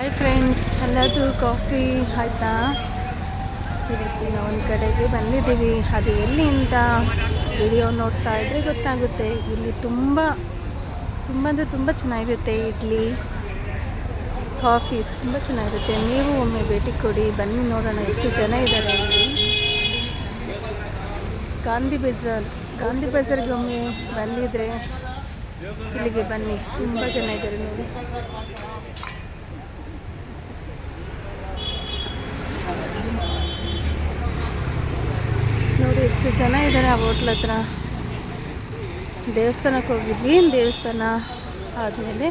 Hi friends ಎಲ್ಲದು coffee ಆಯಿತಾ? ನಾವು ಒಂದು ಕಡೆಗೆ ಬಂದಿದ್ದೀವಿ. ಅದು ಎಲ್ಲಿಂದ ವಿಡಿಯೋ ನೋಡ್ತಾ ಇದ್ರೆ ಗೊತ್ತಾಗುತ್ತೆ. ಇಲ್ಲಿ ತುಂಬ ತುಂಬ ಅಂದರೆ ತುಂಬ ಚೆನ್ನಾಗಿರುತ್ತೆ ಇಡ್ಲಿ. ಕಾಫಿ ತುಂಬ ಚೆನ್ನಾಗಿರುತ್ತೆ. ನೀವು ಒಮ್ಮೆ ಭೇಟಿ ಕೊಡಿ. ಬನ್ನಿ ನೋಡೋಣ ಎಷ್ಟು ಜನ ಇದ್ದಾರೆ ಗಾಂಧಿ ಬಜಾರ್, ಗಾಂಧಿ ಬಜಾರ್ಗೆ ಒಮ್ಮೆ ಬಂದಿದ್ರೆ ಇಲ್ಲಿಗೆ ಬನ್ನಿ. ತುಂಬ ಜನ ಇದ್ದಾರೆ ನೋಡಿ ನೋಡಿ ಎಷ್ಟು ಜನ ಇದ್ದಾರೆ ಆ ಹೋಟ್ಲ್ ಹತ್ರ? ದೇವಸ್ಥಾನಕ್ಕೆ ಹೋಗಿದ್ವಿ ದೇವಸ್ಥಾನ? ಆದಮೇಲೆ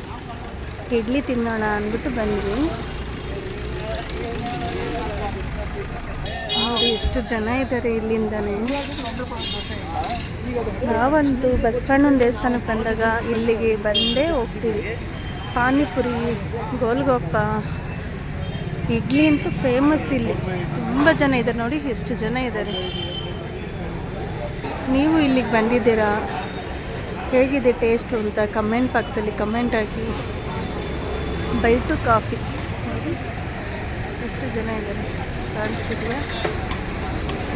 ಇಡ್ಲಿ ತಿನ್ನೋಣ ಅಂದ್ಬಿಟ್ಟು ಬಂದ್ವಿ. ಎಷ್ಟು ಜನ ಇದ್ದಾರೆ ಇಲ್ಲಿಂದನೇ? ನಾವಂತೂ ಬಸವಣ್ಣನ ದೇವಸ್ಥಾನಕ್ಕೆ ಬಂದಾಗ ಇಲ್ಲಿಗೆ ಬಂದೇ ಹೋಗ್ತೀವಿ. ಪಾನಿಪುರಿ, ಗೋಲ್ಗೊಪ್ಪ, ಇಡ್ಲಿ ಅಂತೂ ಫೇಮಸ್ ಇಲ್ಲಿ. ತುಂಬ ಜನ ಇದ್ದಾರೆ ನೋಡಿ, ಎಷ್ಟು ಜನ ಇದ್ದಾರೆ. ನೀವು ಇಲ್ಲಿಗೆ ಬಂದಿದ್ದೀರಾ? ಹೇಗಿದೆ ಟೇಸ್ಟು ಅಂತ ಕಮೆಂಟ್ ಬಾಕ್ಸಲ್ಲಿ ಕಮೆಂಟ್ ಹಾಕಿ. Bite coffee. ನೋಡಿ, ಎಷ್ಟು ಜನ ಇದ್ದಾರೆ ಕಾಣಿಸ್ತಿದೆಯಾ?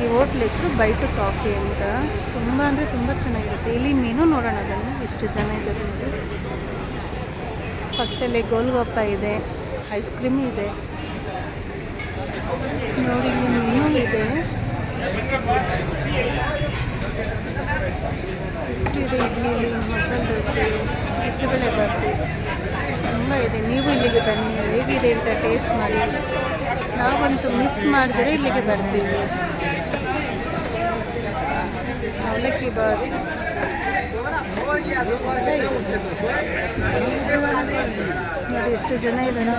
ಈ ಹೋಟ್ಲ್ ಹೆಸರು ಬೈಟು ಕಾಫಿ ಅಂತ. ತುಂಬ ಅಂದರೆ ತುಂಬ ಚೆನ್ನಾಗಿರುತ್ತೆ. ಇಲ್ಲಿ ಮೀನು ನೋಡೋಣ ಅದನ್ನು ಎಷ್ಟು ಜನ ಇದ್ದಾರೆ ನೋಡಿ. ಪಕ್ಕದಲ್ಲೇ ಗೋಲ್ಗಪ್ಪ ಇದೆ ಐಸ್ ಕ್ರೀಮ್ ಇದೆ. ನೋಡಿ, ಇಲ್ಲಿ ಮೀನು ಇದೆ ಎಷ್ಟು ಇದೆ ಇಡ್ಲಿಲಿ ಮಸಾಲೆ ದೋಸೆ ಬಿಸಿಬೇಳೆ ಬಾತು ತುಂಬ ಇದೆ. ನೀವು ಇಲ್ಲಿಗೆ ಬನ್ನಿ. ಹೇಗಿದೆ ಅಂತ ಟೇಸ್ಟ್ ಮಾಡಿ. ನಾವಂತೂ ಮಿಸ್ ಮಾಡಿದ್ರೆ ಇಲ್ಲಿಗೆ ಬರ್ತೀವಿ. ಅವಲಕ್ಕಿ ಬಾತ್. ಎಷ್ಟು ಜನ ಇದ್ದಾರೆ.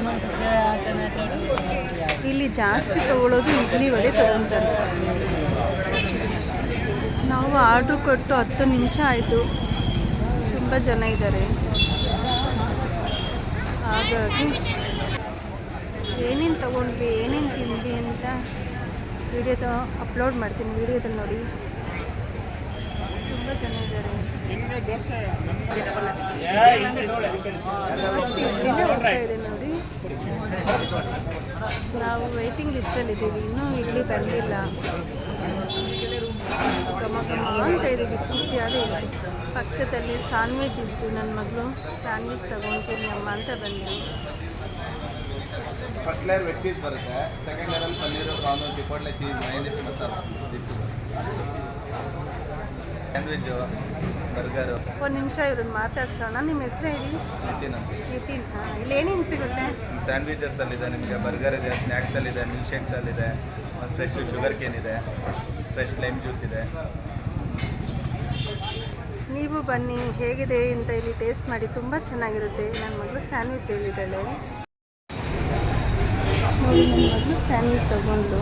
ಇಲ್ಲಿ ಜಾಸ್ತಿ ತಗೊಳ್ಳೋದು ಇಡ್ಲಿ ವಡೆ ತಗೊತಾರೆ. ನಾವು ಆರ್ಡ್ರ್ ಕೊಟ್ಟು ಹತ್ತು ನಿಮಿಷ ಆಯಿತು. ತುಂಬ ಜನ ಇದ್ದಾರೆ ಹಾಗಾಗಿ ಏನೇನು ತೊಗೊಂಡ್ವಿ, ಏನೇನು ತಿಂದ್ವಿ ಅಂತ ವಿಡಿಯೋದ ಅಪ್ಲೋಡ್ ಮಾಡ್ತೀನಿ ವಿಡಿಯೋದಲ್ಲಿ ನೋಡಿ. ತುಂಬ ಜನ ಇದ್ದಾರೆ ನೋಡಿ ನಾವು ವೆಯ್ಟಿಂಗ್ ಲಿಸ್ಟಲ್ಲಿದ್ದೀವಿ ಇನ್ನೂ ಇಲ್ಲಿ ಬಂದಿಲ್ಲ. ಘಮ ಘಮ ಅಂತ ಇದೆ ಬಿಸಿ ಬಿಸಿಯಾದ ಪಕ್ಕದಲ್ಲಿ ಸ್ಯಾಂಡ್ವಿಚ್ ಇತ್ತು ನನ್ನ ಮಗಳು ಸ್ಯಾಂಡ್ವಿಚ್ ತಗೊಂತೀನಿ ಅಮ್ಮ ಅಂತ ಬಂದ್ವಿ ಫಸ್ಟ್ ಲೇಯರ್ ವೆಜ್ ಚೀಸ್ ಬರುತ್ತೆ second ಲೇಯರಲ್ಲಿ paneer prawn chipotle cheese mayonnaise masala sandwich ಒಂದು ನಿಮಿಷ ಇವ್ರನ್ನ ಮಾತಾಡ್ಸೋಣ. ನಿಮ್ಮ ಹೆಸರು ಹೇಳಿ? ನಿತಿನ್ ನಿತಿನ್ ಹಾಂ. ಇಲ್ಲಿ ಏನೇನು ಸಿಗುತ್ತೆ? ಸ್ಯಾಂಡ್ವಿಚಸಲ್ಲಿದೆ ನಿಮಗೆ. ಬರ್ಗರ್ ಇದೆ ಸ್ನ್ಯಾಕ್ಸಲ್ಲಿದೆ ಮಿಲ್ಕ್ ಅಲ್ಲಿ ಮತ್ತು ಫ್ರೆಶ್ ಶುಗರ್ ಕೇನ್ ಇದೆ ಫ್ರೆಶ್ ಲೈಮ್ ಜ್ಯೂಸ್ ಇದೆ. ನೀವು ಬನ್ನಿ ಹೇಗಿದೆ ಅಂತ ಇಲ್ಲಿ ಟೇಸ್ಟ್ ಮಾಡಿ. ತುಂಬ ಚೆನ್ನಾಗಿರುತ್ತೆ. ನನ್ನ ಮಗಳು ಸ್ಯಾಂಡ್ವಿಚ್ ಹೇಳಿದ್ದಾಳೆ. ನೋಡಿ ನನ್ನ ಮಗಳು ಸ್ಯಾಂಡ್ವಿಚ್ ತಗೊಂಡು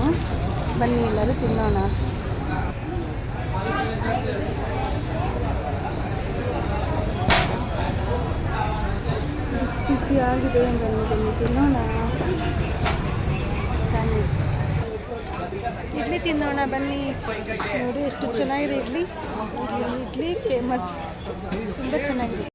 ಬನ್ನಿ ಎಲ್ಲರೂ ತಿನ್ನೋಣ. ಬಿಸಿ ಆಗಿದೆ ಬನ್ನಿ ತಿನ್ನೋಣ. ಸ್ಯಾಂಡ್ವಿಚ್ ಇಡ್ಲಿ ತಿನ್ನೋಣ, ಬನ್ನಿ. ನೋಡಿ ಎಷ್ಟು ಚೆನ್ನಾಗಿದೆ ಇಡ್ಲಿ. ಇಡ್ಲಿ ಇಡ್ಲಿ ಫೇಮಸ್ ತುಂಬ ಚೆನ್ನಾಗಿದೆ.